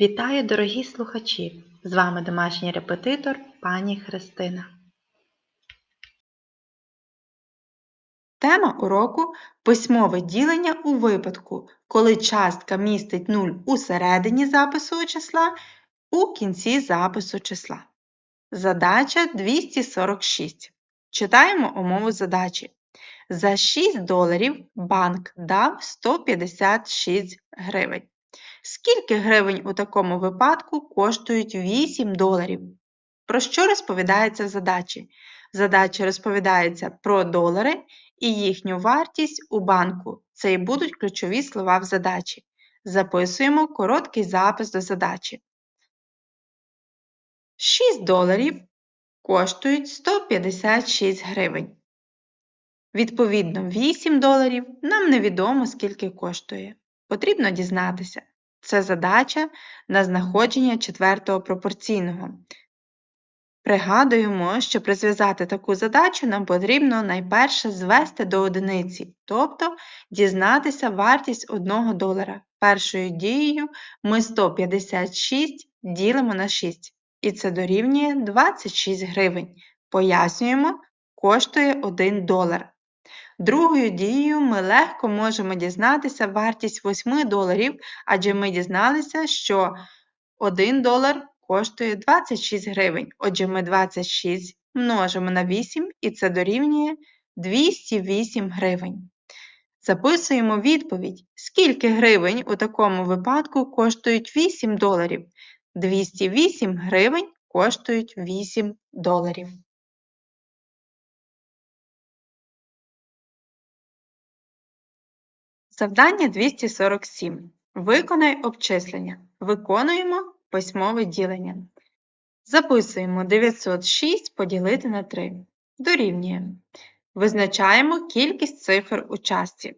Вітаю, дорогі слухачі! З вами домашній репетитор пані Христина. Тема уроку письмове ділення у випадку, коли частка містить 0 у середині запису числа, у кінці запису числа. Задача 246. Читаємо умову задачі. За 6 доларів банк дав 156 гривень. Скільки гривень у такому випадку коштують 8 доларів? Про що розповідається в задачі? Задачі розповідається про долари і їхню вартість у банку. Це і будуть ключові слова в задачі. Записуємо короткий запис до задачі. 6 доларів коштують 156 гривень. Відповідно, 8 доларів нам невідомо скільки коштує. Потрібно дізнатися. Це задача на знаходження четвертого пропорційного. Пригадуємо, що при зв'язати таку задачу нам потрібно найперше звести до одиниці, тобто дізнатися вартість 1 долара. Першою дією ми 156 ділимо на 6, і це дорівнює 26 гривень. Пояснюємо, коштує 1 долар. Другою дією ми легко можемо дізнатися вартість 8 доларів, адже ми дізналися, що 1 долар коштує 26 гривень. Отже, ми 26 множимо на 8 і це дорівнює 208 гривень. Записуємо відповідь, скільки гривень у такому випадку коштують 8 доларів. 208 гривень коштують 8 доларів. Завдання 247. Виконай обчислення. Виконуємо письмове ділення. Записуємо 906 поділити на 3. Дорівнює. Визначаємо кількість цифр у частці.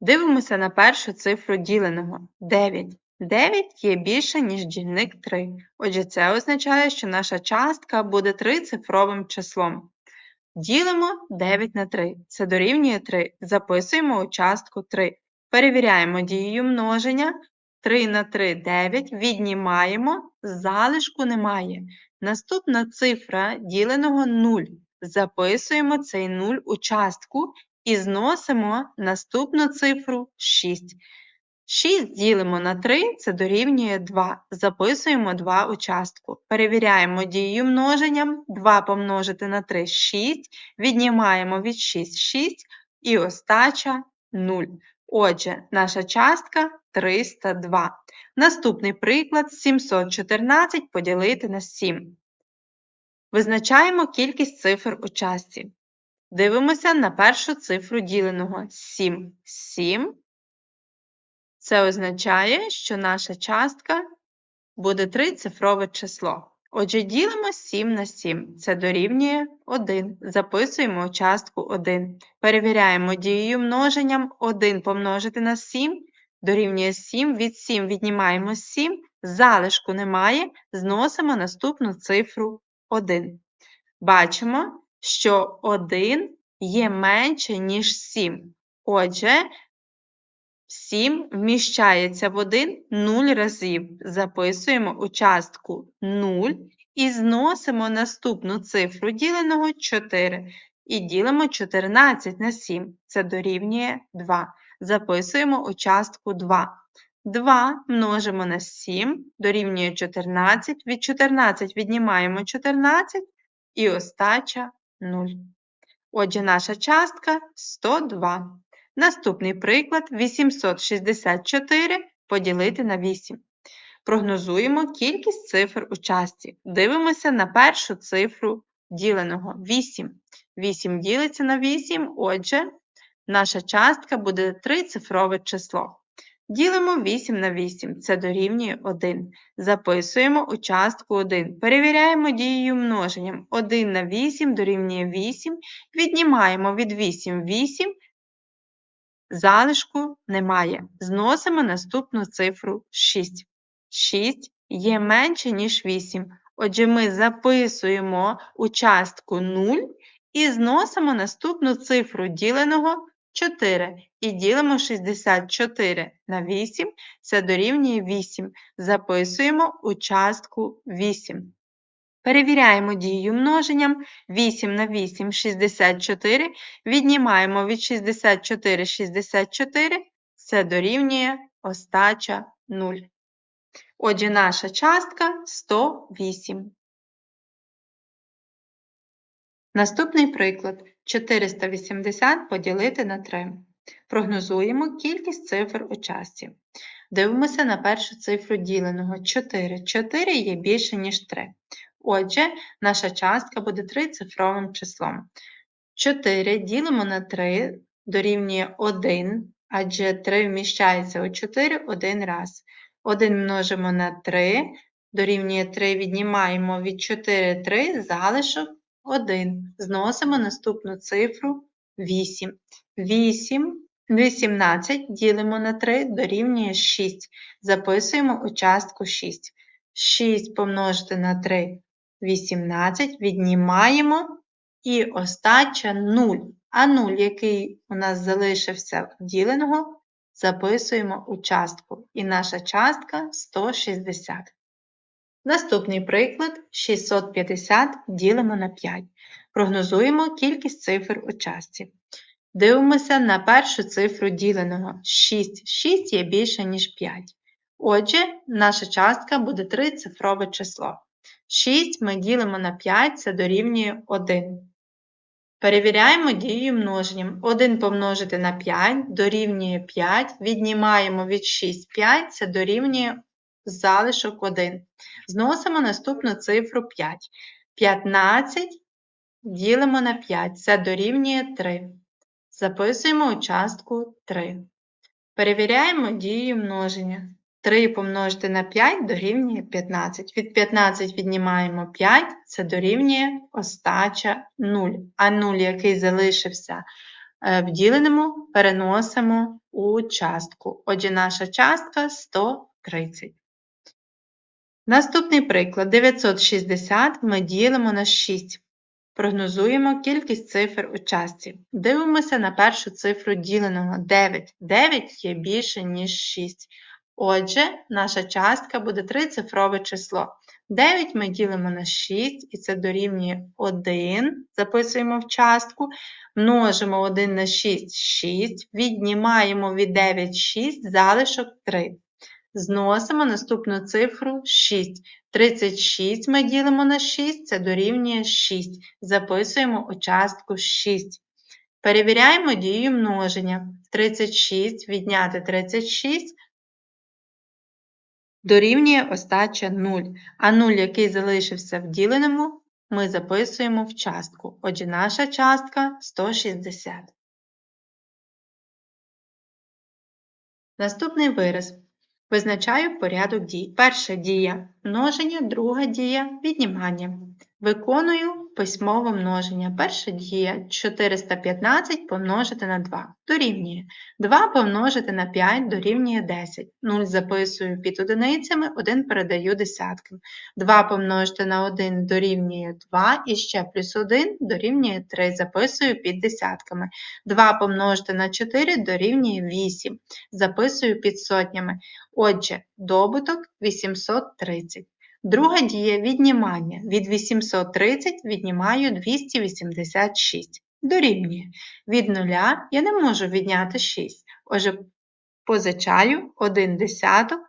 Дивимося на першу цифру діленого 9. 9 є більше, ніж дільник 3. Отже, це означає, що наша частка буде трицифровим числом. Ділимо 9 на 3. Це дорівнює 3. Записуємо у частку 3. Перевіряємо дією множення. 3 на 3 9. Віднімаємо, залишку немає. Наступна цифра діленого 0. Записуємо цей 0 у частку і зносимо наступну цифру 6. 6 ділимо на 3, це дорівнює 2. Записуємо 2 у частку. Перевіряємо дією множенням. 2 помножити на 3 6. Віднімаємо від 6 6 і остача 0. Отже, наша частка 302. Наступний приклад 714 поділити на 7. Визначаємо кількість цифр у частці. Дивимося на першу цифру діленого 7. 7. Це означає, що наша частка буде трицифрове число. Отже, ділимо 7 на 7. Це дорівнює 1. Записуємо частку 1. Перевіряємо дією множенням 1 помножити на 7 дорівнює 7. Від 7 віднімаємо 7, залишку немає, зносимо наступну цифру 1. Бачимо, що 1 є менше, ніж 7. Отже, 7 вміщається в 1 0 разів. Записуємо у частку 0 і зносимо наступну цифру діленого 4. І ділимо 14 на 7. Це дорівнює 2. Записуємо у частку 2. 2 множимо на 7, дорівнює 14. Від 14 віднімаємо 14 і остача 0. Отже, наша частка 102. Наступний приклад 864 поділити на 8. Прогнозуємо кількість цифр у частці. Дивимося на першу цифру діленого 8. 8 ділиться на 8, отже, наша частка буде трицифрове число. Ділимо 8 на 8, це дорівнює 1. Записуємо у частку 1. Перевіряємо дією множенням. 1 на 8 дорівнює 8. Віднімаємо від 8 8, залишку немає. Зносимо наступну цифру 6. 6 є менше, ніж 8. Отже, ми записуємо у частку 0 і зносимо наступну цифру діленого 4 і ділимо 64 на 8, це дорівнює 8. Записуємо у частку 8. Перевіряємо дію множенням. 8 на 8 – 64. Віднімаємо від 64 64, це дорівнює остача 0. Отже, наша частка 108. Наступний приклад 480 поділити на 3. Прогнозуємо кількість цифр у частці. Дивимося на першу цифру діленого 4. 4 є більше, ніж 3. Отже, наша частка буде трицифровим числом. 4 ділимо на 3 дорівнює 1, адже 3 вміщається у 4 один раз. 1 множимо на 3, дорівнює 3, віднімаємо від 4 3, залишок 1. Зносимо наступну цифру 8. 8, 18 ділимо на 3, дорівнює 6. Записуємо у частку 6. 6 помножити на 3 18, віднімаємо і остача 0. А 0, який у нас залишився діленого, записуємо у частку. І наша частка 160. Наступний приклад 650 ділимо на 5. Прогнозуємо кількість цифр у частці. Дивимося на першу цифру діленого 6. 6 є більше, ніж 5. Отже, наша частка буде трицифрове число. 6 ми ділимо на 5, це дорівнює 1. Перевіряємо дію множенням. 1 помножити на 5 дорівнює 5, віднімаємо від 6 5, це дорівнює залишок 1. Зносимо наступну цифру 5. 15 ділимо на 5, це дорівнює 3. Записуємо участку 3. Перевіряємо дію множення. 3 помножити на 5 дорівнює 15. Від 15 віднімаємо 5, це дорівнює остача 0. А 0, який залишився е, в діленому, переносимо у частку. Отже, наша частка 130. Наступний приклад 960 ми ділимо на 6. Прогнозуємо кількість цифр у частці. Дивимося на першу цифру діленого 9. 9 є більше, ніж 6. Отже, наша частка буде трицифрове число. 9 ми ділимо на 6, і це дорівнює 1. Записуємо в частку. Множимо 1 на 6 6. Віднімаємо від 9 6, залишок 3. Зносимо наступну цифру 6. 36 ми ділимо на 6, це дорівнює 6. Записуємо у частку 6. Перевіряємо дію множення. 36 відняти 36 дорівнює остача 0. А 0, який залишився в діленому, ми записуємо в частку. Отже, наша частка 160. Наступний вираз. Визначаю порядок дій. Перша дія множення, друга дія віднімання. Виконую письмове множення. Перша дія 415 помножити на 2 дорівнює. 2 помножити на 5 дорівнює 10. 0 записую під одиницями, 1 передаю десяткам. 2 помножити на 1 дорівнює 2 і ще плюс 1 дорівнює 3. Записую під десятками. 2 помножити на 4 дорівнює 8. Записую під сотнями. Отже, добуток 830. Друга дія віднімання. Від 830 віднімаю 286. Дорівнює. Від нуля я не можу відняти 6. Отже, позичаю 1 десяток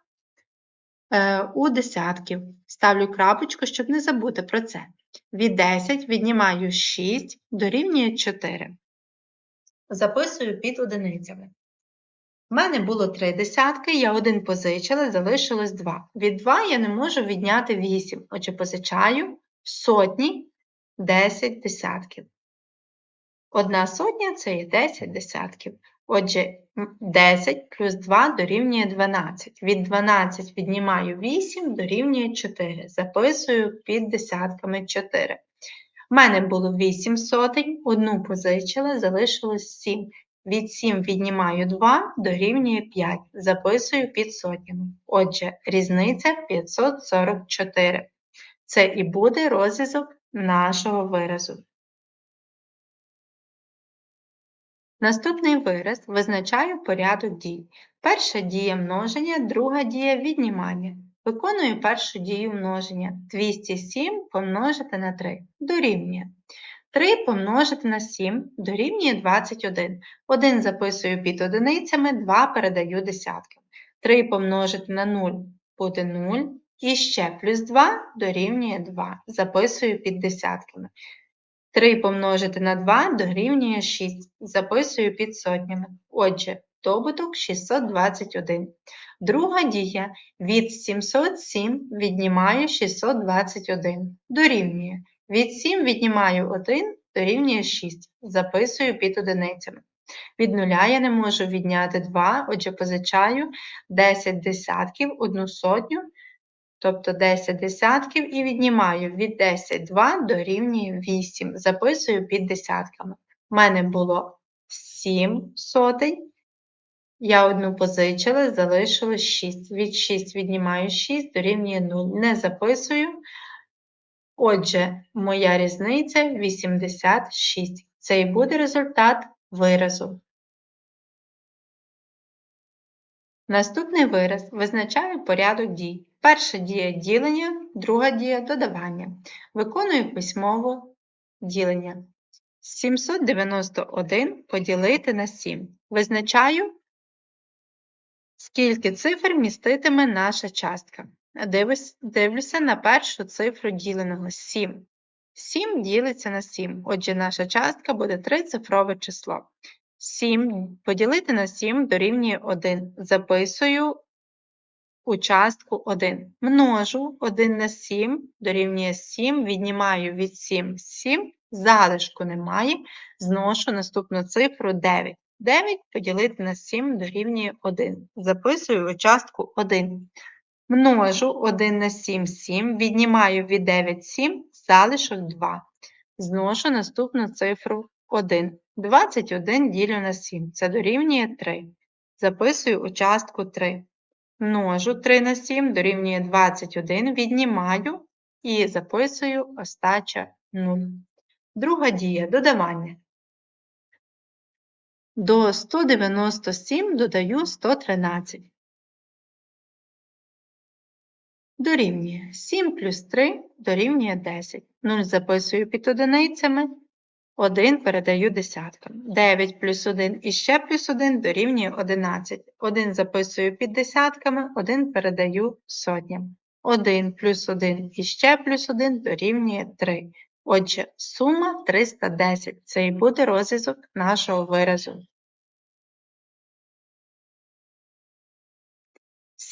е, у десятків. Ставлю крапочку, щоб не забути про це. Від 10 віднімаю 6, дорівнює 4. Записую під одиницями. У мене було три десятки, я один позичила, залишилось два. Від 2 я не можу відняти 8, отже, позичаю в сотні 10 десятків. Одна сотня це є 10 десятків. Отже, 10 плюс 2 дорівнює 12. Від 12 віднімаю 8 дорівнює 4. Записую під десятками 4. У мене було 8 сотень, одну позичила, залишилось 7. Від 7 віднімаю 2 дорівнює 5. Записую під сотнями. Отже, різниця 544. Це і буде розв'язок нашого виразу. Наступний вираз визначаю порядок дій. Перша дія множення, друга дія віднімання. Виконую першу дію множення. 207 помножити на 3 дорівнює. 3 помножити на 7 дорівнює 21. 1 записую під одиницями, 2 передаю десяткам. 3 помножити на 0 буде 0. І ще плюс 2 дорівнює 2. Записую під десятками. 3 помножити на 2 дорівнює 6. Записую під сотнями. Отже, добуток 621. Друга дія від 707 віднімаю 621. Дорівнює. Від 7 віднімаю 1 дорівнює 6. Записую під одиницями. Від нуля я не можу відняти 2, отже позичаю 10 десятків, 1 сотню, тобто 10 десятків і віднімаю від 10 2 дорівнює 8. Записую під десятками. У мене було 7 сотень. Я одну позичила, залишилось 6. Від 6 віднімаю 6 дорівнює 0. Не записую. Отже, моя різниця 86. Це і буде результат виразу. Наступний вираз визначає порядок дій. Перша дія ділення, друга дія додавання. Виконую письмово ділення. 791 поділити на 7. Визначаю, скільки цифр міститиме наша частка. Дивлюсь, дивлюся на першу цифру діленого 7. 7 ділиться на 7, отже, наша частка буде трицифрове число. 7 поділити на 7 дорівнює 1. Записую у частку 1. Множу 1 на 7 дорівнює 7, віднімаю від 7 7, залишку немає, зношу наступну цифру 9. 9 поділити на 7 дорівнює 1. Записую у частку 1. Множу 1 на 7 7, віднімаю від 9 7, залишок 2. Зношу наступну цифру 1. 21 ділю на 7. Це дорівнює 3. Записую у частку 3. Множу 3 на 7 дорівнює 21, віднімаю і записую остача 0. Друга дія додавання. До 197 додаю 113. Дорівнює 7 плюс 3 дорівнює 10. 0 записую під одиницями. 1 передаю десяткам. 9 плюс 1 і ще плюс 1 дорівнює 11. 1 записую під десятками, 1 передаю сотням. 1 плюс 1 і ще плюс 1 дорівнює 3. Отже, сума 310. Це і буде розв'язок нашого виразу.